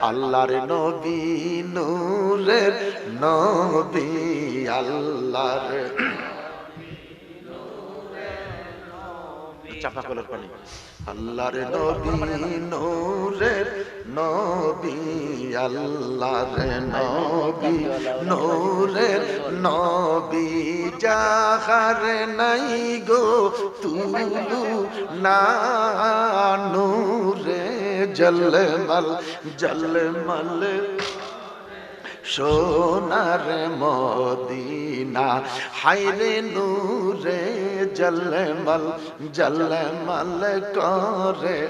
আল্লাহর নবী নূরের নবী আল্লাহর চাপা কলার পানি। আল্লাহর নবী নূরের নবী আল্লাহর নবী নূরের নবী যাহার নাই গো তুলু না নূরে জলমল জলমল সোনার মদিনা হাইরে নূরে জলমল জলমল করে।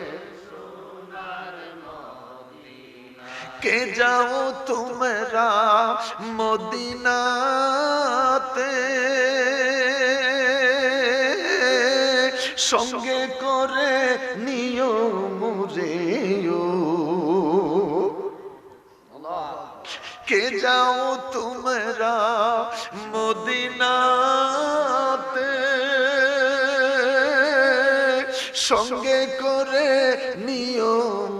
কে যাও তোমরা মদিনাতে সঙ্গে করে নিয় মুরেও। কে যাও তোমরা মদিনাতে? সঙ্গে করে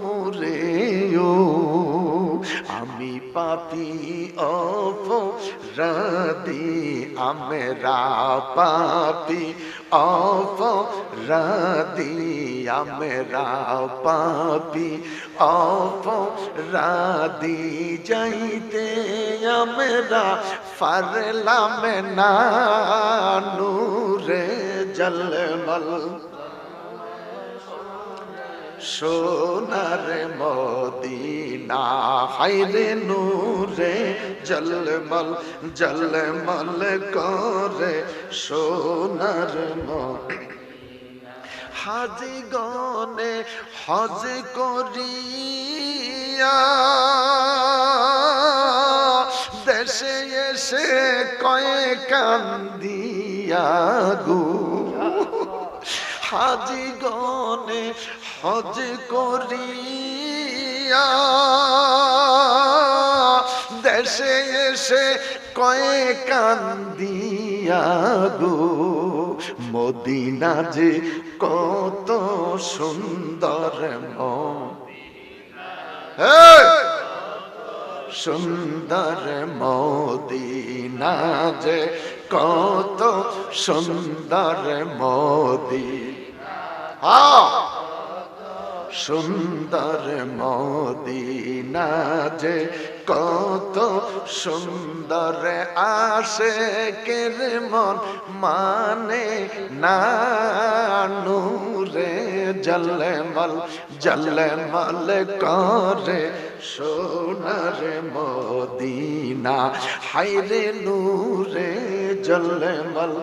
মুরেও। আমি পাপি অপ রাদি আমরা পাপি অপ রাদি আমরা পাপি অপ রাদি যাইতে আমরা পারলাম না, নূরে জলমল। সোনার মদিনা হাইরে নূরে জলমল জলমল করে সোনার হাজি গনে হজ করিয়া দেশে এসে কয়ে কান্দিয়া গো। হাজি গনে হজ করিয়া দেশে এসে কয়ে কান্দিয়া গো, মদিনা যে কত সুন্দর সুন্দর মদিনা যে কত সুন্দর মোদি সুন্দর মদিনা যে কত সুন্দর আসে কের মন মানে না, নূরে জলমল জলমল করে সোনার মদিনা। হাইরে নূরে জলমল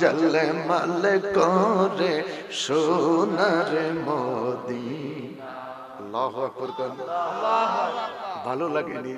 জলমল করে সোনার মোদি আল্লাহ ভালো লাগেনি।